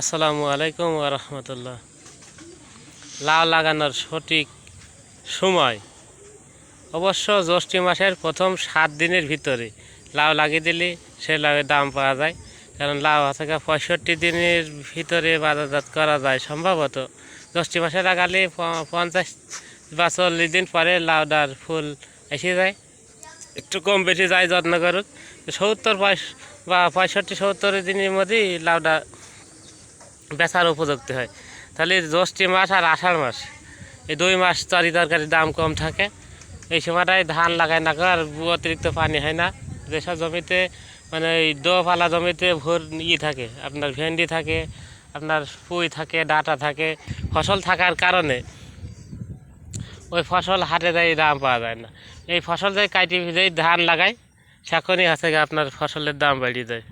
আসসালামু আলাইকুম রহমতুল্লাহ। লাউ লাগানোর সঠিক সময়। অবশ্য জ্যৈষ্ঠী মাসের প্রথম সাত দিনের ভিতরে লাউ লাগিয়ে দিলে সে লাউয়ের দাম পাওয়া যায়। কারণ লাউ থেকে পঁয়ষট্টি দিনের ভিতরে বাজারজাত করা যায় সম্ভবত। জ্যৈষ্ঠী মাসে লাগালে পঞ্চাশ বা চল্লিশ দিন পরে লাউডার ফুল এসে যায়। একটু কম বেশি যায়, যত্ন করুক। সত্তর বা পঁয়ষট্টি সত্তর দিনের মধ্যেই লাউডা বেচার উপযুক্ত হয়। তাহলে জ্যৈষ্ঠী মাস আর আষাঢ় মাস, এই দুই মাস তরি তরকারির দাম কম থাকে। এই সময়টায় ধান লাগায় না আর অতিরিক্ত পানি হয় না। যেসব জমিতে মানে এই দোপালা জমিতে ভোর ই থাকে, আপনার ভেন্ডি থাকে, আপনার পুঁই থাকে, ডাটা থাকে, ফসল থাকার কারণে ওই ফসল হাটে যাই দাম পাওয়া যায় না। এই ফসল যাই কাটি যেই ধান লাগায়, সেখনই গিয়ে আপনার ফসলের দাম বেড়ে যায়।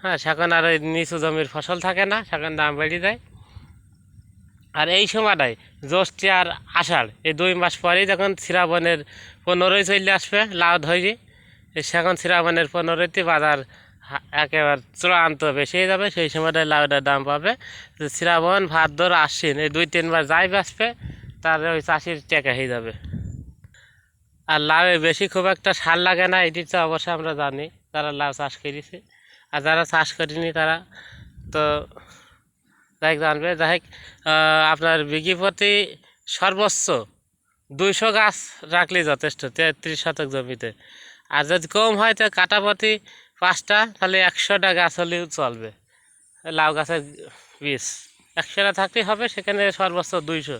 হ্যাঁ সেখানে আর ওই নিচু জমির ফসল থাকে না, সেখন দাম বেড়ে যায়। আর এই সময়টায় জ্যৈষ্ঠী আর আষাঢ়, এই দুই মাস পরেই যখন শ্রাবণের পনেরোই চলে আসবে লাউ ধরে সেখন শ্রাবণের পনেরোতে বাজার একেবারে চূড়ান্ত বেশি যাবে। সেই সময়টায় লাউটার দাম পাবে। শ্রাবণ, ভাদ্র, আশ্বিন, এই দুই তিনবার যাই বাঁচবে, তার ওই চাষির টেকা হয়ে যাবে। আর লাউয়ে বেশি খুব একটা সার লাগে না, এটি তো অবশ্যই আমরা জানি, তারা লাউ চাষ করেছে। আর যারা চাষ করেনি তারা তো যাই জানবে যাই আপনার বিঘি প্রতি সর্বোচ্চ দুইশো গাছ রাখলেই যথেষ্ট, তেত্রিশ শতক জমিতে। আর যদি কম হয়, তো কাটা প্রতি পাঁচটা, তাহলে একশোটা গাছ হলেও চলবে। লাউ গাছের বীজ। একশোটা থাকলেই হবে, সেখানে সর্বোচ্চ দুইশো।